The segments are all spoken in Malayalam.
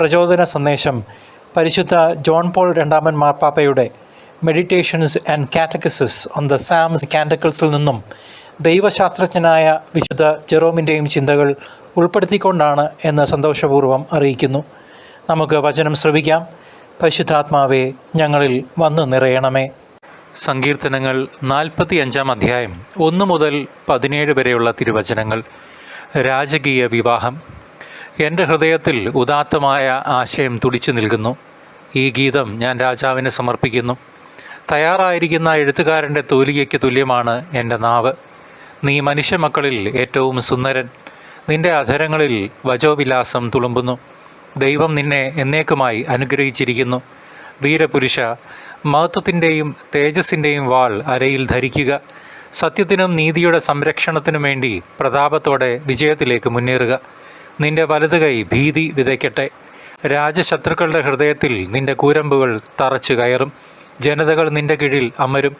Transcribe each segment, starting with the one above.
പ്രചോദന സന്ദേശം. പരിശുദ്ധ ജോൺ പോൾ രണ്ടാമൻ മാർപ്പാപ്പയുടെ meditations and catechesis on the psalms കാൻഡക്കിൾസിൽ നിന്നും ദൈവശാസ്ത്രജ്ഞനായ വിശുദ്ധ ജെറോമിന്റെയും ചിന്തകൾ ഉൾപ്പെടുത്തിക്കൊണ്ടാണ് എന്ന് സന്തോഷപൂർവം അറിയിക്കുന്നു. നമുക്ക് വചനം ശ്രവിക്കാം. പരിശുദ്ധാത്മാവെ ഞങ്ങളിൽ വന്നു നിറയണമേ. സങ്കീർത്തനങ്ങൾ നാൽപ്പത്തി അഞ്ചാം അധ്യായം ഒന്ന് മുതൽ പതിനേഴ് വരെയുള്ള തിരുവചനങ്ങൾ. രാജകീയ വിവാഹം. എന്റെ ഹൃദയത്തിൽ ഉദാത്തമായ ആശയം തുടിച്ചു നിൽക്കുന്നു. ഈ ഗീതം ഞാൻ രാജാവിന് സമർപ്പിക്കുന്നു. തയ്യാറായിരിക്കുന്ന എഴുത്തുകാരന്റെ തൂലികയ്ക്ക് തുല്യമാണ് എന്റെ നാവ്. നീ മനുഷ്യമക്കളിൽ ഏറ്റവും സുന്ദരൻ. നിന്റെ അധരങ്ങളിൽ വജോവിലാസം തുളുമ്പുന്നു. ദൈവം നിന്നെ എന്നേക്കുമായി അനുഗ്രഹിച്ചിരിക്കുന്നു. വീരപുരുഷ മഹത്വത്തിന്റെയും തേജസ്സിന്റെയും വാൾ അരയിൽ ധരിക്കുക. സത്യത്തിനും നീതിയുടെ സംരക്ഷണത്തിനും വേണ്ടി പ്രതാപത്തോടെ വിജയത്തിലേക്ക് മുന്നേറുക. നിന്റെ വലത് കൈ ഭീതി വിതയ്ക്കട്ടെ. രാജശത്രുക്കളുടെ ഹൃദയത്തിൽ നിന്റെ കൂരമ്പുകൾ തറച്ചു കയറും. ജനതകൾ നിന്റെ കീഴിൽ അമരും.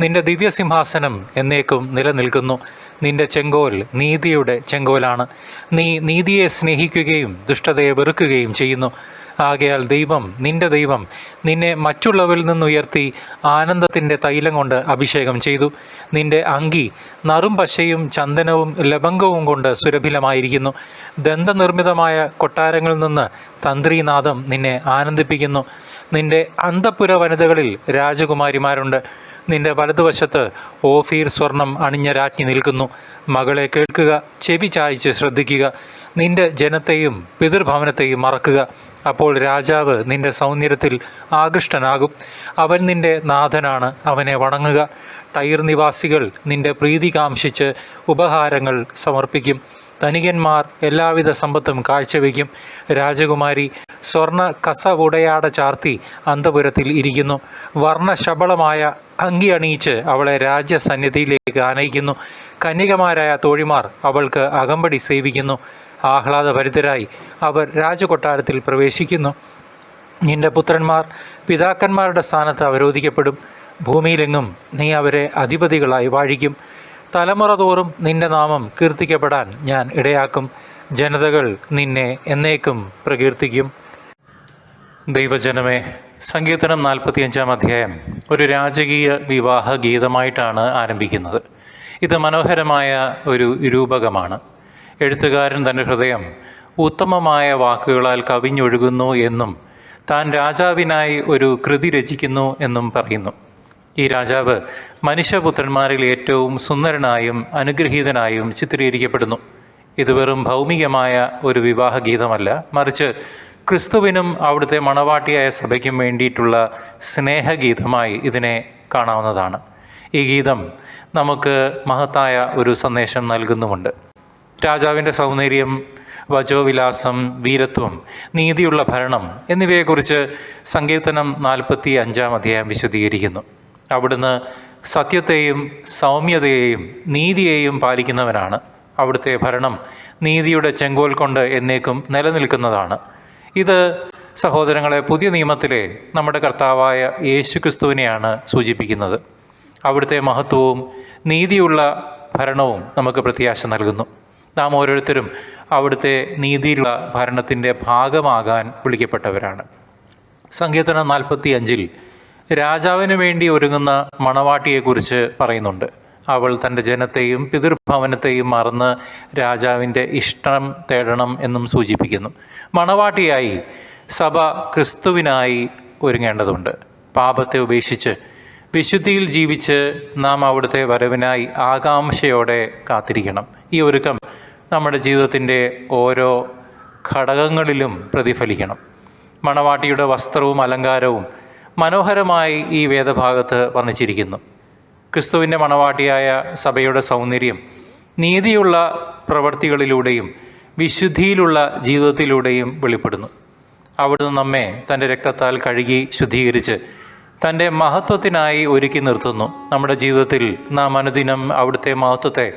നിന്റെ ദിവ്യസിംഹാസനം എന്നേക്കും നിലനിൽക്കുന്നു. നിന്റെ ചെങ്കോൽ നീതിയുടെ ചെങ്കോലാണ്. നീ നീതിയെ സ്നേഹിക്കുകയും ദുഷ്ടതയെ വെറുക്കുകയും ചെയ്യുന്നു. ആകയാൽ ദൈവം നിന്റെ ദൈവം നിന്നെ മറ്റുള്ളവരിൽ നിന്നുയർത്തി ആനന്ദത്തിന്റെ തൈലം കൊണ്ട് അഭിഷേകം ചെയ്തു. നിന്റെ അങ്കി നറും പശയും ചന്ദനവും ലവംഗവും കൊണ്ട് സുരഭിലമായിരിക്കുന്നു. ദന്തനിർമ്മിതമായ കൊട്ടാരങ്ങളിൽ നിന്ന് തന്ത്രീനാഥം നിന്നെ ആനന്ദിപ്പിക്കുന്നു. നിന്റെ അന്തപുര വനിതകളിൽ രാജകുമാരിമാരുണ്ട്. നിന്റെ വലതുവശത്ത് ഓഫീർ സ്വർണം അണിഞ്ഞ രാജ്ഞി നിൽക്കുന്നു. മകളെ കേൾക്കുക ചെവി ചായ്ച്ച് ശ്രദ്ധിക്കുക. നിന്റെ ജനത്തെയും പിതൃഭവനത്തെയും മറക്കുക. അപ്പോൾ രാജാവ് നിന്റെ സൗന്ദര്യത്തിൽ ആകൃഷ്ടനാകും. അവൻ നിന്റെ നാഥനാണ് അവനെ വണങ്ങുക. ടൈർ നിവാസികൾ നിന്റെ പ്രീതി കാംക്ഷിച്ച് ഉപഹാരങ്ങൾ സമർപ്പിക്കും. ധനികന്മാർ എല്ലാവിധ സമ്പത്തും കാഴ്ചവെക്കും രാജകുമാരി സ്വർണ കസ ഉടയാട ചാർത്തി അന്തപുരത്തിൽ ഇരിക്കുന്നു. വർണശബളമായ അങ്കി അണിയിച്ച് അവളെ രാജ്യസന്നിധിയിലേക്ക് ആനയിക്കുന്നു. കന്യകമാരായ തോഴിമാർ അവൾക്ക് അകമ്പടി സേവിക്കുന്നു. ആഹ്ലാദഭരിതരായി. അവർ രാജകൊട്ടാരത്തിൽ പ്രവേശിക്കുന്നു. നിന്റെ പുത്രന്മാർ പിതാക്കന്മാരുടെ സ്ഥാനത്ത് അവരോധിക്കപ്പെടും. ഭൂമിയിലെങ്ങും നീ അവരെ അധിപതികളായി വാഴിക്കും. തലമുറ തോറും നിന്റെ നാമം കീർത്തിക്കപ്പെടാൻ ഞാൻ ഇടയാക്കും. ജനതകൾ നിന്നെ എന്നേക്കും പ്രകീർത്തിക്കും. ദൈവജനമേ സങ്കീർത്തനം നാൽപ്പത്തിയഞ്ചാം അധ്യായം ഒരു രാജകീയ വിവാഹ ഗീതമായിട്ടാണ് ആരംഭിക്കുന്നത്. ഇത് മനോഹരമായ ഒരു രൂപകമാണ്. എഴുത്തുകാരൻ തന്റെ ഹൃദയം ഉത്തമമായ വാക്കുകളാൽ കവിഞ്ഞൊഴുകുന്നു എന്നും താൻ രാജാവിനായി ഒരു കൃതി രചിക്കുന്നു എന്നും പറയുന്നു. ഈ രാജാവ് മനുഷ്യപുത്രന്മാരിൽ ഏറ്റവും സുന്ദരനായും അനുഗ്രഹീതനായും ചിത്രീകരിക്കപ്പെടുന്നു. ഇത് വെറും ഭൗമികമായ ഒരു വിവാഹ ഗീതമല്ല. മറിച്ച് ക്രിസ്തുവിനും അവിടുത്തെ മണവാട്ടിയായ സഭയ്ക്കും വേണ്ടിയിട്ടുള്ള സ്നേഹഗീതമായി ഇതിനെ കാണാവുന്നതാണ്. ഈ ഗീതം നമുക്ക് മഹത്തായ ഒരു സന്ദേശം നൽകുന്നുമുണ്ട്. രാജാവിന്റെ സൗന്ദര്യം വചോവിലാസം വീരത്വം നീതിയുള്ള ഭരണം എന്നിവയെക്കുറിച്ച് സങ്കീർത്തനം നാൽപ്പത്തി അഞ്ചാം അധ്യായം വിശദീകരിക്കുന്നു. അവിടുന്ന് സത്യത്തെയും സൗമ്യതയെയും നീതിയെയും പാലിക്കുന്നവനാണ്. അവിടുത്തെ ഭരണം നീതിയുടെ ചെങ്കോൽ കൊണ്ട് എന്നേക്കും നിലനിൽക്കുന്നതാണ്. ഇത് സഹോദരങ്ങളെ പുതിയ നിയമത്തിലെ നമ്മുടെ കർത്താവായ യേശു ക്രിസ്തുവിനെയാണ് സൂചിപ്പിക്കുന്നത്. അവിടുത്തെ മഹത്വവും നീതിയുള്ള ഭരണവും നമുക്ക് പ്രത്യാശ നൽകുന്നു. നാം ഓരോരുത്തരും അവിടുത്തെ നീതിയിലുള്ള ഭരണത്തിന്റെ ഭാഗമാകാൻ വിളിക്കപ്പെട്ടവരാണ്. സങ്കീർത്തനം നാൽപ്പത്തി അഞ്ചിൽ രാജാവിന് വേണ്ടി ഒരുങ്ങുന്ന മണവാട്ടിയെക്കുറിച്ച് പറയുന്നുണ്ട്. അവൾ തന്റെ ജനത്തെയും പിതൃഭവനത്തെയും മറന്ന് രാജാവിന്റെ ഇഷ്ടം തേടണം എന്നും സൂചിപ്പിക്കുന്നു. മണവാട്ടിയായി സഭ ക്രിസ്തുവിനായി ഒരുങ്ങേണ്ടതുണ്ട്. പാപത്തെ ഉപേക്ഷിച്ച് വിശുദ്ധിയിൽ ജീവിച്ച് നാം അവിടുത്തെ വരവിനായി ആകാംക്ഷയോടെ കാത്തിരിക്കണം. ഈ ഒരുക്കം നമ്മുടെ ജീവിതത്തിന്റെ ഓരോ ഘടകങ്ങളിലും പ്രതിഫലിക്കണം. മണവാട്ടിയുടെ വസ്ത്രവും അലങ്കാരവും മനോഹരമായി ഈ വേദഭാഗത്ത് വർണിച്ചിരിക്കുന്നു. ക്രിസ്തുവിന്റെ മണവാട്ടിയായ സഭയുടെ സൗന്ദര്യം നീതിയുള്ള പ്രവൃത്തികളിലൂടെയും വിശുദ്ധിയിലുള്ള ജീവിതത്തിലൂടെയും വെളിപ്പെടുന്നു. അവിടുന്ന് നമ്മെ തന്റെ രക്തത്താൽ കഴുകി ശുദ്ധീകരിച്ച് തന്റെ മഹത്വത്തിനായി ഒരുക്കി നിർത്തുന്നു. നമ്മുടെ ജീവിതത്തിൽ നാം അനുദിനം അവിടുത്തെ മഹത്വത്തെ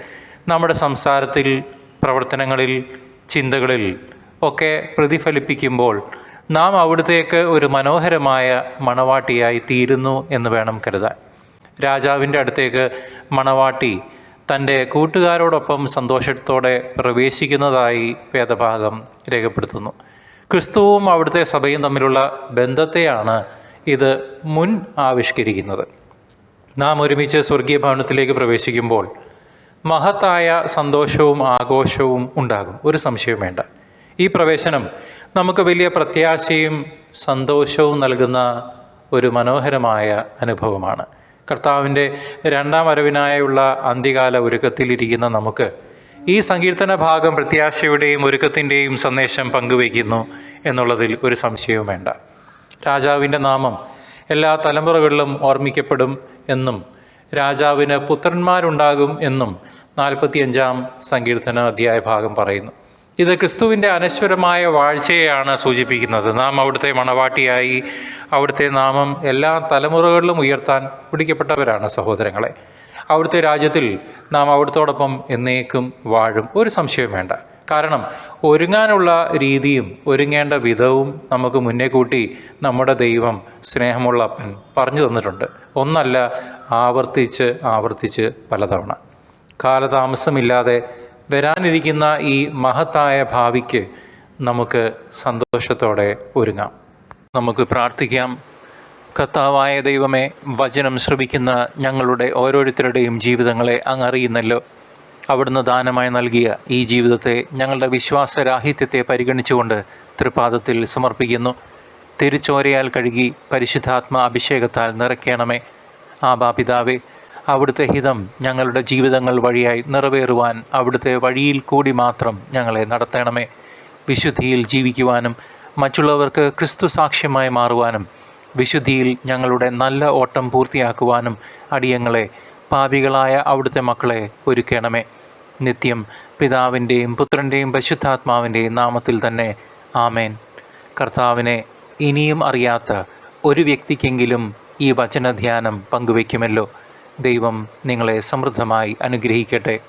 നമ്മുടെ സംസാരത്തിൽ പ്രവർത്തനങ്ങളിൽ ചിന്തകളിൽ ഒക്കെ പ്രതിഫലിപ്പിക്കുമ്പോൾ നാം അവിടുത്തേക്ക് ഒരു മനോഹരമായ മണവാട്ടിയായി തീരുന്നു എന്ന് വേണം കരുതാൻ. രാജാവിന്റെ അടുത്തേക്ക് മണവാട്ടി തന്റെ കൂട്ടുകാരോടൊപ്പം സന്തോഷത്തോടെ പ്രവേശിക്കുന്നതായി വേദഭാഗം രേഖപ്പെടുത്തുന്നു. ക്രിസ്തുവും അവിടുത്തെ സഭയും തമ്മിലുള്ള ബന്ധത്തെയാണ് ഇത് മുൻ ആവിഷ്കരിക്കുന്നത്. നാം ഒരുമിച്ച് സ്വർഗീയ ഭവനത്തിലേക്ക് പ്രവേശിക്കുമ്പോൾ മഹത്തായ സന്തോഷവും ആഘോഷവും ഉണ്ടാകും. ഒരു സംശയവും വേണ്ട. ഈ പ്രവേശനം നമുക്ക് വലിയ പ്രത്യാശയും സന്തോഷവും നൽകുന്ന ഒരു മനോഹരമായ അനുഭവമാണ്. കർത്താവിന്റെ രണ്ടാം വരവിനായുള്ള അന്ത്യകാല ഒരുക്കത്തിലിരിക്കുന്ന നമുക്ക് ഈ സങ്കീർത്തന ഭാഗം പ്രത്യാശയുടെയും ഒരുക്കത്തിന്റെയും സന്ദേശം പങ്കുവയ്ക്കുന്നു എന്നുള്ളതിൽ ഒരു സംശയവും വേണ്ട. രാജാവിന്റെ നാമം എല്ലാ തലമുറകളിലും ഓർമ്മിക്കപ്പെടും എന്നും രാജാവിന് പുത്രന്മാരുണ്ടാകും എന്നും നാൽപ്പത്തിയഞ്ചാം സങ്കീർത്തന അധ്യായ ഭാഗം പറയുന്നു. ഇത് ക്രിസ്തുവിന്റെ അനശ്വരമായ വാഴ്ചയെയാണ് സൂചിപ്പിക്കുന്നത്. നാം അവിടുത്തെ മണവാട്ടിയായി അവിടുത്തെ നാമം എല്ലാ തലമുറകളിലും ഉയർത്താൻ പിടിക്കപ്പെട്ടവരാണ് സഹോദരങ്ങളെ. അവിടുത്തെ രാജ്യത്തിൽ നാം അവിടുത്തോടൊപ്പം എന്നേക്കും വാഴും. ഒരു സംശയം വേണ്ട. കാരണം ഒരുങ്ങാനുള്ള രീതിയും ഒരുങ്ങേണ്ട വിധവും നമുക്ക് മുന്നേ കൂട്ടി നമ്മുടെ ദൈവം സ്നേഹമുള്ള അപ്പൻ പറഞ്ഞു തന്നിട്ടുണ്ട്. ഒന്നല്ല ആവർത്തിച്ച് ആവർത്തിച്ച് പലതവണ. കാലതാമസമില്ലാതെ വരാനിരിക്കുന്ന ഈ മഹത്തായ ഭാവിക്ക് നമുക്ക് സന്തോഷത്തോടെ ഒരുങ്ങാം. നമുക്ക് പ്രാർത്ഥിക്കാം. കർത്താവായ ദൈവമേ വചനം ശ്രമിക്കുന്ന ഞങ്ങളുടെ ഓരോരുത്തരുടെയും ജീവിതങ്ങളെ അങ്ങ് അറിയുന്നല്ലോ. അവിടുന്ന് ദാനമായി നൽകിയ ഈ ജീവിതത്തെ ഞങ്ങളുടെ വിശ്വാസരാഹിത്യത്തെ പരിഗണിച്ചുകൊണ്ട് തൃപാദത്തിൽ സമർപ്പിക്കുന്നു. തിരുച്ചോരയാൽ കഴുകി പരിശുദ്ധാത്മ അഭിഷേകത്താൽ നിറയ്ക്കണമേ. ആബാപിതാവേ അവിടുത്തെ ഹിതം ഞങ്ങളുടെ ജീവിതങ്ങൾ വഴിയായി നിറവേറുവാൻ അവിടുത്തെ വഴിയിൽ കൂടി മാത്രം ഞങ്ങളെ നടത്തണമേ. വിശുദ്ധിയിൽ ജീവിക്കുവാനും മറ്റുള്ളവർക്ക് ക്രിസ്തു സാക്ഷ്യമായി മാറുവാനും വിശുദ്ധിയിൽ ഞങ്ങളുടെ നല്ല ഓട്ടം പൂർത്തിയാക്കുവാനും അടിയങ്ങളെ പാപികളായ അവിടുത്തെ മക്കളെ ഒരുക്കണമേ. നിത്യം പിതാവിന്റെയും പുത്രന്റെയും പരിശുദ്ധാത്മാവിന്റെയും നാമത്തിൽ തന്നെ ആമേൻ. കർത്താവിനെ ഇനിയും അറിയാത്ത ഒരു വ്യക്തിക്കെങ്കിലും ഈ വചനധ്യാനം പങ്കുവയ്ക്കുമല്ലോ. ദൈവം നിങ്ങളെ സമൃദ്ധമായി അനുഗ്രഹിക്കട്ടെ.